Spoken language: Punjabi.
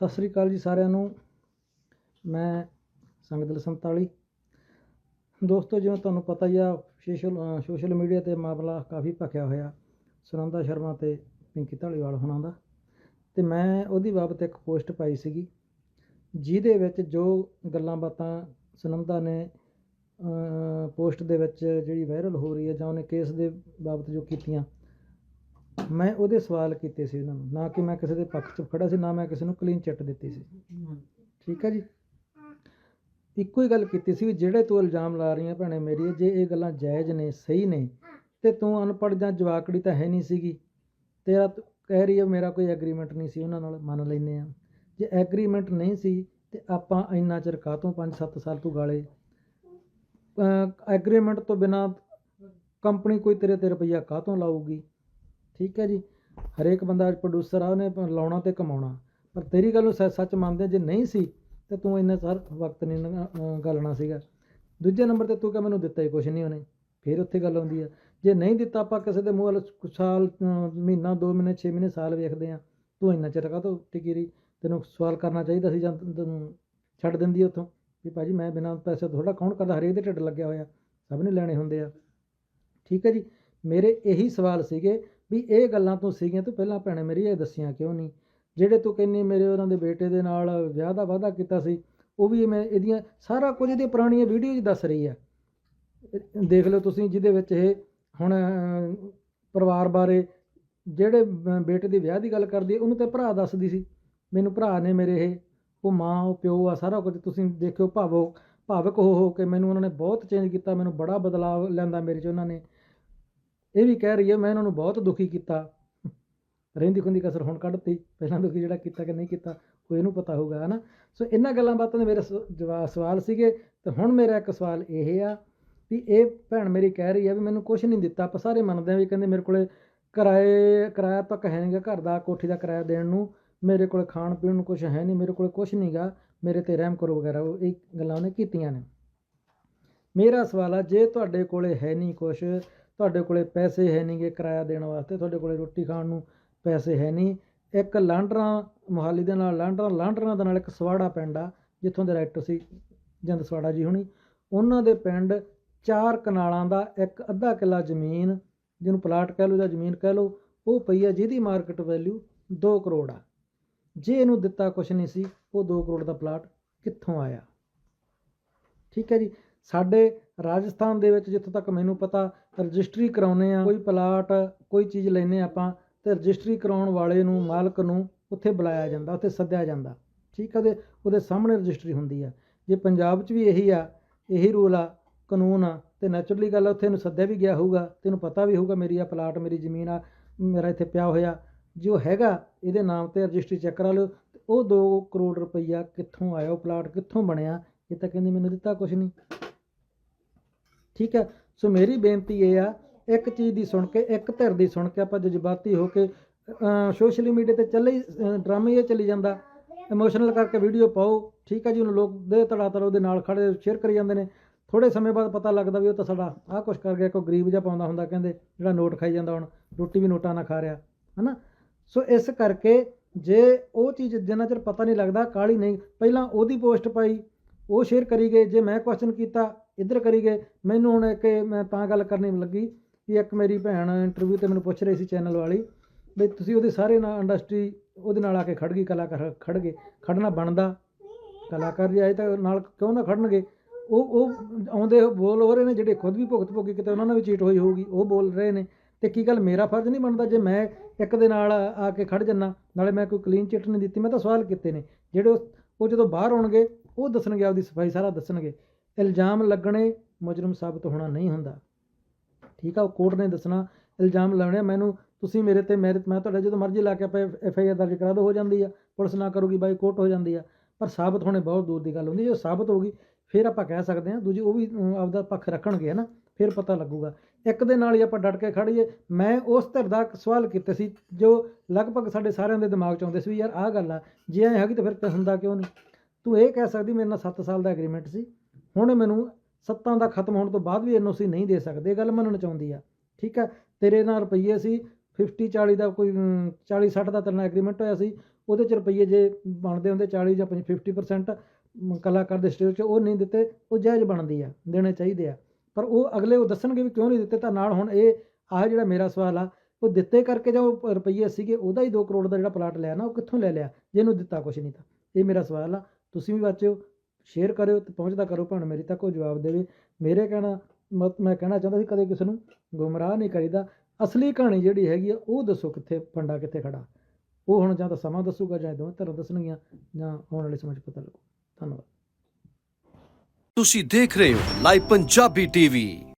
ਸਤਿ ਸ੍ਰੀ ਅਕਾਲ ਜੀ ਸਾਰਿਆਂ ਨੂੰ। ਮੈਂ ਸੰਗਦਲ ਸੰਤਾਲੀ। ਦੋਸਤੋ, ਜਿਵੇਂ ਤੁਹਾਨੂੰ ਪਤਾ ਹੀ ਆ, ਸੋਸ਼ਲ ਸੋਸ਼ਲ ਮੀਡੀਆ ਤੇ ਮਾਮਲਾ ਕਾਫੀ ਭਖਿਆ ਹੋਇਆ ਸੁਨੰਦਾ ਸ਼ਰਮਾ ਤੇ ਪਿੰਕੀ ਧਾਲੀਵਾਲ ਹੋਣਾ ਦਾ। ਤੇ ਮੈਂ ਉਹਦੀ ਬਾਬਤ ਇੱਕ ਪੋਸਟ ਪਾਈ ਸੀਗੀ, ਜਿਹਦੇ ਵਿੱਚ ਜੋ ਗੱਲਾਂ ਬਾਤਾਂ ਸੁਨੰਦਾ ਨੇ ਪੋਸਟ ਦੇ ਵਿੱਚ ਜਿਹੜੀ ਵਾਇਰਲ ਹੋ ਰਹੀ ਹੈ ਜਾਂ ਉਹਨੇ ਕੇਸ ਦੇ ਬਾਬਤ ਜੋ ਕੀਤੀਆਂ ਮੈਂ ਉਹਦੇ ਸਵਾਲ ਕੀਤੇ ਸੀ ਉਹਨਾਂ ਨੂੰ ਨਾ ਕਿ ਮੈਂ ਕਿਸੇ ਦੇ ਪੱਖ 'ਚ ਖੜਾ ਸੀ ਨਾ ਮੈਂ ਕਿਸੇ ਨੂੰ ਕਲੀਨ ਚਿੱਟ ਦਿੱਤੀ ਸੀ। ਠੀਕ ਹੈ ਜੀ? ਇੱਕੋ ਹੀ ਗੱਲ ਕੀਤੀ ਸੀ ਵੀ ਜਿਹੜੇ ਤੂੰ ਇਲਜ਼ਾਮ ਲਾ ਰਹੀਆਂ ਭੈਣੇ ਮੇਰੀ ਜੇ ਇਹ ਗੱਲਾਂ ਜਾਇਜ਼ ਨੇ ਸਹੀ ਨੇ ਤੇ ਤੂੰ ਅਨਪੜ੍ਹ ਜਾਂ ਜਵਾਕੜੀ ਤਾਂ ਹੈ ਨਹੀਂ ਸੀਗੀ। ਤੇਰਾ ਤੂੰ ਕਹਿ ਰਹੀ ਹੈ ਮੇਰਾ ਕੋਈ ਐਗਰੀਮੈਂਟ ਨਹੀਂ ਸੀ ਉਹਨਾਂ ਨਾਲ ਮੰਨ ਲੈਨੇ ਆ। ਜੇ ਐਗਰੀਮੈਂਟ ਨਹੀਂ ਸੀ ਤੇ ਆਪਾਂ ਇੰਨਾ ਚਿਰ ਕਾਹਤੋਂ 5-7 ਸਾਲ ਤੂੰ ਗਾਲੇ? ਐਗਰੀਮੈਂਟ ਤੋਂ ਬਿਨਾ ਕੰਪਨੀ ਕੋਈ ਤੇਰੇ ਤੇ ਰੁਪਈਆ ਕਾਹਤੋਂ ਲਾਊਗੀ? ਠੀਕ ਹੈ ਜੀ। ਹਰੇਕ ਬੰਦਾ ਅੱਜ ਪ੍ਰੋਡਿਊਸਰ ਆ, ਉਹਨੇ ਲਾਉਣਾ ਤੇ ਕਮਾਉਣਾ। ਪਰ ਤੇਰੀ ਗੱਲ ਨੂੰ ਸੱਚ ਸੱਚ ਮੰਨਦੇ ਜੇ ਨਹੀਂ ਸੀ, ਤੇ ਤੂੰ ਇੰਨਾ ਸਾਰ ਵਕਤ ਨਹੀਂ ਲੰਘਾ- ਗਾਲਣਾ ਸੀਗਾ। ਦੂਜੇ ਨੰਬਰ ਤੇ ਤੂੰ ਕਹ ਮੈਨੂੰ ਦਿੱਤਾ ਹੀ ਕੁਛ ਨਹੀਂ ਉਹਨੇ। ਫਿਰ ਉੱਥੇ ਗੱਲ ਆਉਂਦੀ ਆ। ਜੇ ਨਹੀਂ ਦਿੱਤਾ, ਆਪਾਂ ਕਿਸੇ ਦੇ ਮੂੰਹ ਵੱਲ ਸਾਲ ਮਹੀਨਾ 2 ਮਹੀਨੇ 6 ਮਹੀਨੇ ਸਾਲ ਵੇਖਦੇ ਆ। ਤੂੰ ਇੰਨਾ ਚਿਰ ਕਾਹਤੋਂ ਟਿਕੀ ਰਹੀ ਤੈਨੂੰ ਸਵਾਲ ਕਰਨਾ ਚਾਹੀਦਾ ਸੀ ਜਾਂ ਤੈਨੂੰ- ਛੱਡ ਦਿੰਦੀ ਉੱਥੋਂ? ਵੀ ਭਾਜੀ ਮੈਂ ਬਿਨਾਂ ਪੈਸੇ ਤੋਂ ਥੋੜਾ ਕੌਣ ਕਰਦਾ? ਹਰੇਕ ਦੇ ਢਿੱਡ ਲੱਗਿਆ ਹੋਇਆ। ਸਭ ਨੇ ਲੈਣੇ ਹੁੰਦੇ ਆ। ਠੀਕ ਹੈ ਜੀ। ਮੇਰੇ ਇਹੀ ਸਵਾਲ ਸੀਗੇ ਵੀ ਇਹ ਗੱਲਾਂ ਤੋਂ ਸੀਗੀਆਂ ਤੂੰ ਪਹਿਲਾਂ ਭੈਣੇ ਮੇਰੀ ਇਹ ਦੱਸੀਆਂ ਕਿਉਂ ਨਹੀਂ? ਜਿਹੜੇ ਤੂੰ ਕਹਿੰਨੀ ਮੇਰੇ ਉਹਨਾਂ ਦੇ ਬੇਟੇ ਦੇ ਨਾਲ ਵਿਆਹ ਦਾ ਵਾਅਦਾ ਕੀਤਾ ਸੀ, ਉਹ ਵੀ ਮੈਂ ਇਹਦੀਆਂ ਸਾਰਾ ਕੁਝ ਇਹਦੀਆਂ ਪੁਰਾਣੀਆਂ ਵੀਡੀਓ 'ਚ ਦੱਸ ਰਹੀ ਆ। ਦੇਖ ਲਓ ਤੁਸੀਂ ਜਿਹਦੇ ਵਿੱਚ ਇਹ ਹੁਣ ਪਰਿਵਾਰ ਬਾਰੇ ਜਿਹੜੇ ਬੇਟੇ ਦੇ ਵਿਆਹ ਦੀ ਗੱਲ ਕਰਦੀ ਉਹਨੂੰ ਤੇ ਭਰਾ ਦੱਸਦੀ ਸੀ। ਮੈਨੂੰ ਭਰਾ ਨੇ ਮੇਰੇ ਇਹ, ਉਹ ਮਾਂ, ਉਹ ਪਿਓ ਆ, ਸਾਰਾ ਕੁਝ ਤੁਸੀਂ ਦੇਖਿਓ ਭਾਵੋ ਭਾਵਕ ਹੋ ਹੋ ਕੇ ਮੈਨੂੰ ਉਹਨਾਂ ਨੇ ਬਹੁਤ ਚੇਂਜ ਕੀਤਾ, ਮੈਨੂੰ ਬੜਾ ਬਦਲਾਅ ਲੈਂਦਾ ਮੇਰੇ 'ਚ ਉਹਨਾਂ ਨੇ। ਇਹ ਵੀ ਕਹਿ ਰਹੀ ਹੈ, ਮੈਂ ਇਹਨਾਂ ਨੂੰ ਬਹੁਤ ਦੁਖੀ ਕੀਤਾ। ਰਹਿੰਦੀ ਖੁੰਦੀ ਕਸਰ ਹੁਣ ਕੱਢਤੀ। ਪਹਿਲਾਂ ਦੁਖੀ ਜਿਹੜਾ ਕੀਤਾ ਕਿ ਨਹੀਂ ਕੀਤਾ, ਉਹ ਇਹਨੂੰ ਪਤਾ ਹੋਊਗਾ, ਹਨਾ? ਸੋ ਇਹਨਾਂ ਗੱਲਾਂ ਬਾਤਾਂ ਦੇ ਮੇਰੇ ਸ- ਜਵਾ ਸਵਾਲ ਸੀਗੇ। ਤੇ ਹੁਣ ਮੇਰਾ ਇੱਕ ਸਵਾਲ ਇਹ ਆ ਵੀ ਇਹ ਭੈਣ ਮੇਰੀ ਕਹਿ ਰਹੀ ਆ ਵੀ ਮੈਨੂੰ ਕੁਝ ਨਹੀਂ ਦਿੱਤਾ। ਆਪਾਂ ਸਾਰੇ ਮੰਨਦੇ ਆ ਵੀ ਕਹਿੰਦੇ ਮੇਰੇ ਕੋਲੇ ਕਿਰਾਏ, ਕਿਰਾਇਆ ਤੱਕ ਹੈ ਨਹੀਂਗਾ ਘਰ ਦਾ, ਕੋਠੀ ਦਾ ਕਿਰਾਇਆ ਦੇਣ ਨੂੰ। ਮੇਰੇ ਕੋਲ ਖਾਣ ਪੀਣ ਨੂੰ ਕੁਝ ਹੈ ਨਹੀਂ, ਮੇਰੇ ਕੋਲੇ ਕੁਝ ਨਹੀਂਗਾ। ਮੇਰੇ ਤੇ ਰਹਿਮ ਕਰੋ ਵਗੈਰਾ, ਉਹ ਇਹ ਗੱਲਾਂ ਉਹਨੇ ਕੀਤੀਆਂ ਨੇ। ਮੇਰਾ ਸਵਾਲ ਆ, ਜੇ ਤੁਹਾਡੇ ਕੋਲੇ ਹੈ ਨਹੀਂ ਕੁਝ ਤੁਹਾਡੇ ਕੋਲੇ ਪੈਸੇ ਹੈ ਨਹੀਂਗੇ ਕਿਰਾਇਆ ਦੇਣ ਵਾਸਤੇ, ਤੁਹਾਡੇ ਕੋਲੇ ਰੋਟੀ ਖਾਣ ਨੂੰ ਪੈਸੇ ਹੈ ਨਹੀਂ। ਇੱਕ ਲਾਂਡਰਾਂ ਮੋਹਾਲੀ ਦੇ ਨਾਲ ਲਾਂਡਰਾਂ ਲਾਂਡਰਾਂ ਦੇ ਨਾਲ ਇੱਕ ਸਵਾੜਾ ਪਿੰਡ ਆ, ਜਿੱਥੋਂ ਦੇ ਰਾਈਟਰ ਸੀ ਜੰਦ ਸਵਾੜਾ ਜੀ ਹੁਣੀ। ਉਹਨਾਂ ਦੇ ਪਿੰਡ ਚਾਰ ਕਨਾਲਾਂ ਦਾ ਇੱਕ ਅੱਧਾ ਕਿੱਲਾ ਜ਼ਮੀਨ, ਜਿਹਨੂੰ ਪਲਾਟ ਕਹਿ ਲਓ ਜਾਂ ਜ਼ਮੀਨ ਕਹਿ ਲਓ, ਉਹ ਪਈ ਆ ਜਿਹਦੀ ਮਾਰਕੀਟ ਵੈਲਿਊ 2 ਕਰੋੜ ਆ। ਜੇ ਇਹਨੂੰ ਦਿੱਤਾ ਕੁਛ ਨਹੀਂ ਸੀ, ਉਹ 2 ਕਰੋੜ ਦਾ ਪਲਾਟ ਕਿੱਥੋਂ ਆਇਆ? ਠੀਕ ਹੈ ਜੀ। ਸਾਡੇ ਰਾਜਸਥਾਨ ਦੇ ਵਿੱਚ ਜਿੱਥੋਂ ਤੱਕ ਮੈਨੂੰ ਪਤਾ, ਰਜਿਸਟਰੀ ਕਰਾਉਨੇ ਆ ਕੋਈ ਪਲਾਟ, ਕੋਈ ਚੀਜ਼ ਲੈਨੇ ਆਪਾਂ ਤੇ ਰਜਿਸਟਰੀ ਕਰਾਉਣ ਵਾਲੇ ਨੂੰ, ਮਾਲਕ ਨੂੰ ਉੱਥੇ ਬੁਲਾਇਆ ਜਾਂਦਾ, ਉੱਥੇ ਸੱਦਿਆ ਜਾਂਦਾ। ਠੀਕ ਹੈ ਉਹਦੇ ਉਹਦੇ ਸਾਹਮਣੇ ਰਜਿਸਟਰੀ ਹੁੰਦੀ ਆ। ਜੇ ਪੰਜਾਬ 'ਚ ਵੀ ਇਹੀ ਆ, ਇਹੀ ਰੂਲ ਆ, ਕਾਨੂੰਨ ਆ, ਤੇ ਨੈਚੁਰਲੀ ਗੱਲ ਆ, ਉੱਥੇ ਇਹਨੂੰ ਸੱਦਿਆ ਵੀ ਗਿਆ ਹੋਊਗਾ ਤੈਨੂੰ ਪਤਾ ਵੀ ਹੋਊਗਾ ਮੇਰੀ ਆ ਪਲਾਟ, ਮੇਰੀ ਜ਼ਮੀਨ ਆ, ਮੇਰਾ ਇੱਥੇ ਪਿਆ ਹੋਇਆ। ਜੋ ਹੈਗਾ, ਇਹਦੇ ਨਾਮ ਤੇ ਰਜਿਸਟਰੀ ਚੈੱਕ ਕਰਾ ਲਿਓ, ਤੇ ਉਹ 2 ਕਰੋੜ ਰੁਪਈਆ ਕਿੱਥੋਂ ਆਇਆ, ਉਹ ਪਲਾਟ ਕਿੱਥੋਂ ਬਣਿਆ, ਇਹ ਤਾਂ ਕਹਿੰਦੀ ਮੈਨੂੰ ਦਿੱਤਾ ਕੁਛ ਨਹੀਂ। ਠੀਕ ਹੈ? ਸੋ ਮੇਰੀ ਬੇਨਤੀ ਇਹ ਆ, ਇੱਕ ਚੀਜ਼ ਦੀ ਸੁਣ ਕੇ, ਇੱਕ ਧਿਰ ਦੀ ਸੁਣ ਕੇ ਆਪਾਂ ਜਜ਼ਬਾਤੀ ਹੋ ਕੇ ਸੋਸ਼ਲ ਮੀਡੀਆ ਤੇ ਚੱਲੇ ਹੀ ਡਰਾਮੇ ਇਹ ਚੱਲੀ ਜਾਂਦਾ। ਇਮੋਸ਼ਨਲ ਕਰਕੇ ਵੀਡੀਓ ਪਾਓ, ਠੀਕ ਹੈ ਜੀ? ਉਹਨੂੰ ਲੋਕ ਦੇ ਤੜਾ ਤੜ ਉਹਦੇ ਨਾਲ ਖੜੇ ਸ਼ੇਅਰ ਕਰੀ ਜਾਂਦੇ ਨੇ। ਥੋੜੇ ਸਮੇਂ ਬਾਅਦ ਪਤਾ ਲੱਗਦਾ ਵੀ ਉਹ ਤਾਂ ਸਾਡਾ ਆਹ ਕੁਛ ਕਰ ਗਿਆ, ਕੋਈ ਗਰੀਬ ਜਿਹਾ ਪਾਉਂਦਾ ਹੁੰਦਾ ਕਹਿੰਦੇ, ਜਿਹੜਾ ਨੋਟ ਖਾਈ ਜਾਂਦਾ ਹੁਣ, ਰੋਟੀ ਵੀ ਨੋਟਾਂ ਨਾਲ ਖਾ ਰਿਹਾ, ਹਨਾ? ਸੋ ਇਸ ਕਰਕੇ ਜੇ ਉਹ ਚੀਜ਼ ਜਿੰਨਾ ਚਿਰ ਪਤਾ ਨਹੀਂ ਲੱਗਦਾ ਕਾਲੀ ਨਹੀਂ, ਪਹਿਲਾਂ ਉਹਦੀ ਪੋਸਟ ਪਾਈ, ਉਹ ਸ਼ੇਅਰ ਕਰੀ ਗਏ, ਜੇ ਮੈਂ ਕੁਐਸਚਨ ਕੀਤਾ ਇੱਧਰ ਕਰੀ ਗਏ। ਮੈਨੂੰ ਹੁਣ ਇੱਕ ਮੈਂ ਤਾਂ ਗੱਲ ਕਰਨੀ ਲੱਗੀ ਕਿ ਇੱਕ ਮੇਰੀ ਭੈਣ ਇੰਟਰਵਿਊ ਤੇ ਮੈਨੂੰ ਪੁੱਛ ਰਹੀ ਸੀ ਚੈਨਲ ਵਾਲੀ ਵੀ ਤੁਸੀਂ ਉਹਦੇ ਸਾਰੇ ਨਾਲ ਇੰਡਸਟਰੀ ਉਹਦੇ ਨਾਲ ਆ ਕੇ ਖੜ ਗਈ, ਕਲਾਕਾਰ ਖੜ ਗਏ। ਖੜਨਾ ਬਣਦਾ। ਕਲਾਕਾਰ ਜੇ ਆਏ ਤਾਂ ਨਾਲ ਕਿਉਂ ਨਾ ਖੜਨਗੇ ਉਹ ਉਹ ਆਉਂਦੇ ਬੋਲ ਹੋ ਰਹੇ ਨੇ, ਜਿਹੜੇ ਖੁਦ ਵੀ ਭੁਗਤ ਭੋਗੀ, ਕਿਤੇ ਉਹਨਾਂ ਨਾਲ ਵੀ ਚੀਟ ਹੋਈ ਹੋਊਗੀ, ਉਹ ਬੋਲ ਰਹੇ ਨੇ। ਤੇ ਕੀ ਗੱਲ ਮੇਰਾ ਫਰਜ਼ ਨਹੀਂ ਬਣਦਾ ਜੇ ਮੈਂ ਇੱਕ ਦੇ ਨਾਲ ਆ ਕੇ ਖੜ ਜੰਨਾ ਨਾਲੇ ਮੈਂ ਕੋਈ ਕਲੀਨ ਚਿੱਟ ਨਹੀਂ ਦਿੱਤੀ, ਮੈਂ ਤਾਂ ਸਵਾਲ ਕੀਤੇ ਨੇ। ਜਿਹੜੇ ਉਹ- ਉਹ ਜਦੋਂ ਬਾਹਰ ਆਉਣਗੇ, ਉਹ ਦੱਸਣਗੇ, ਆਪਦੀ ਸਫ਼ਾਈ ਸਾਰਾ ਦੱਸਣਗੇ। ਇਲਜ਼ਾਮ ਲੱਗਣੇ ਮੁਜਰਮ ਸਾਬਤ ਹੋਣਾ ਨਹੀਂ ਹੁੰਦਾ। ਠੀਕ ਆ, ਉਹ ਕੋਰਟ ਨੇ ਦੱਸਣਾ, ਇਲਜ਼ਾਮ ਲਾਉਣੇ ਮੈਨੂੰ, ਤੁਸੀਂ ਮੇਰੇ ਤੇ ਮੇਰੇ ਮੈਂ ਤੁਹਾਡਾ ਜਦੋਂ ਮਰਜ਼ੀ ਲਾ ਕੇ ਆਪਾਂ ਐਫ ਆਈ ਆਰ ਦਰਜ ਕਰਾ ਦੋ, ਹੋ ਜਾਂਦੀ ਆ। ਪੁਲਿਸ ਨਾ ਕਰੂਗੀ ਬਾਈ, ਕੋਰਟ ਹੋ ਜਾਂਦੀ ਆ। ਪਰ ਸਾਬਤ ਹੋਣੇ ਬਹੁਤ ਦੂਰ ਦੀ ਗੱਲ ਹੁੰਦੀ ਜੇ ਸਾਬਤ ਹੋ ਗਈ, ਫਿਰ ਆਪਾਂ ਕਹਿ ਸਕਦੇ ਹਾਂ ਦੂਜੀ ਉਹ ਵੀ ਆਪਦਾ ਪੱਖ ਰੱਖਣਗੇ ਨਾ ਫਿਰ ਪਤਾ ਲੱਗੂਗਾ। ਇੱਕ ਦੇ ਨਾਲ ਹੀ ਆਪਾਂ ਡਟ ਕੇ ਖੜੀਏ ਮੈਂ ਉਸ ਧਿਰ ਦਾ ਸਵਾਲ ਕੀਤੇ ਸੀ, ਜੋ ਲਗਭਗ ਸਾਡੇ ਸਾਰਿਆਂ ਦੇ ਦਿਮਾਗ 'ਚ ਆਉਂਦੇ ਸੀ ਵੀ ਯਾਰ ਆਹ ਗੱਲ ਆ, ਜੇ ਐ ਹੈਗੀ ਤਾਂ ਫਿਰ ਤੇ ਹੁੰਦਾ ਕਿਉਂ ਨਹੀਂ? ਤੂੰ ਇਹ ਕਹਿ ਸਕਦੀ ਮੇਰੇ ਨਾਲ 7 ਸਾਲ ਦਾ ਐਗਰੀਮੈਂਟ ਸੀ। ਹੁਣ ਮੈਨੂੰ ਸੱਤਾਂ ਦਾ ਖਤਮ ਹੋਣ ਤੋਂ ਬਾਅਦ ਵੀ ਐਨਓਸੀ ਨਹੀਂ ਦੇ ਸਕਦੇ ਗੱਲ ਮੰਨਣ ਚਾਹੁੰਦੀ ਆ। ਠੀਕ ਆ ਤੇਰੇ ਨਾਲ ਰੁਪਈਏ ਸੀ 50 40 ਦਾ ਕੋਈ 40 60 ਦਾ ਤਰਨਾ ਐਗਰੀਮੈਂਟ ਹੋਇਆ ਸੀ ਉਹਦੇ ਚ ਰੁਪਈਏ ਜੇ ਬਣਦੇ ਹੁੰਦੇ 40 ਜਾਂ 50% ਮ, ਕਲਾਕਾਰ ਦੇ ਸਟੇਜ 'ਚ ਉਹ ਨਹੀਂ ਦਿੱਤੇ ਉਹ ਜਾਇਜ਼ ਬਣਦੀ ਆ ਦੇਣੇ ਚਾਹੀਦੇ ਆ। ਪਰ ਉਹ ਅਗਲੇ ਉਹ ਦੱਸਣਗੇ ਵੀ ਕਿਉਂ ਨਹੀਂ ਦਿੱਤੇ ਤਾਂ ਨਾਲ ਹੁਣ ਇਹ ਆਹ ਜਿਹੜਾ ਮੇਰਾ ਸਵਾਲ ਆ ਉਹ ਦਿੱਤੇ ਕਰਕੇ ਜਾਂ ਉਹ ਰੁਪਈਏ ਸੀਗੇ ਉਹਦਾ ਹੀ 2 ਕਰੋੜ ਦਾ ਜਿਹੜਾ ਪਲਾਟ ਲਿਆ ਨਾ ਉਹ ਕਿੱਥੋਂ ਲੈ ਲਿਆ? ਜਿਹਨੂੰ ਦਿੱਤਾ ਕੁਛ ਨਹੀਂ ਤਾਂ। ਇਹ ਮੇਰਾ ਸਵਾਲ ਆ ਤੁਸੀਂ ਵੀ ਬੱਚਿਓ ਸ਼ੇਅਰ ਕਰਿਓ ਤੇ ਪਹੁੰਚਦਾ ਕਰੋ ਭਣ, ਮੇਰੀ ਤੱਕ ਉਹ ਜਵਾਬ ਦੇਵੇ। ਮੇਰੇ ਕਹਿਣਾ ਮਤ, ਮੈਂ ਕਹਿਣਾ ਚਾਹੁੰਦਾ ਸੀ ਕਦੇ ਕਿਸੇ ਨੂੰ ਗੁੰਮਰਾਹ ਨਹੀਂ ਕਰੀਦਾ। ਅਸਲੀ ਕਹਾਣੀ ਜਿਹੜੀ ਹੈਗੀ ਆ, ਉਹ ਦੱਸੋ ਕਿੱਥੇ ਫੰਡਾ ਕਿੱਥੇ ਖੜਾ। ਉਹ ਹੁਣ ਜਾਂ ਤਾਂ ਸਮਾਂ ਦੱਸੂਗਾ ਜਾਂ ਦੋਵੇਂ ਧਿਰਾਂ ਦੱਸਣਗੀਆਂ ਜਾਂ ਆਉਣ ਵਾਲੇ ਸਮੇਂ 'ਚ ਪਤਾ ਲੱਗੂ। ਧੰਨਵਾਦ। ਤੁਸੀਂ ਦੇਖ ਰਹੇ ਹੋ ਲਾਈਵ ਪੰਜਾਬੀ ਟੀਵੀ।